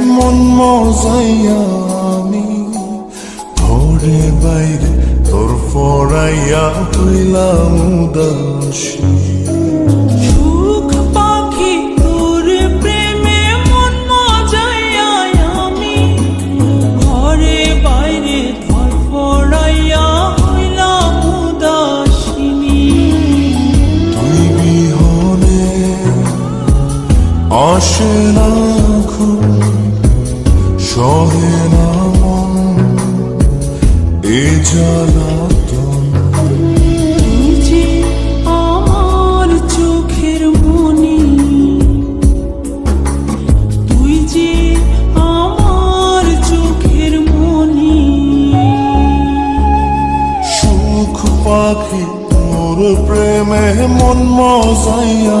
মন মজাইয়া আমি। ঘরে বাইরে তোর ফরাইয়া হইলাম উদাসী। আসে না ঘুম সহে না মন এ জ্বালাতন যে আমার চোখের মনি তুই যে আমার চোখের মনি। সুখ পাখি প্রেমে মন মজাইয়া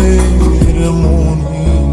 ceremoni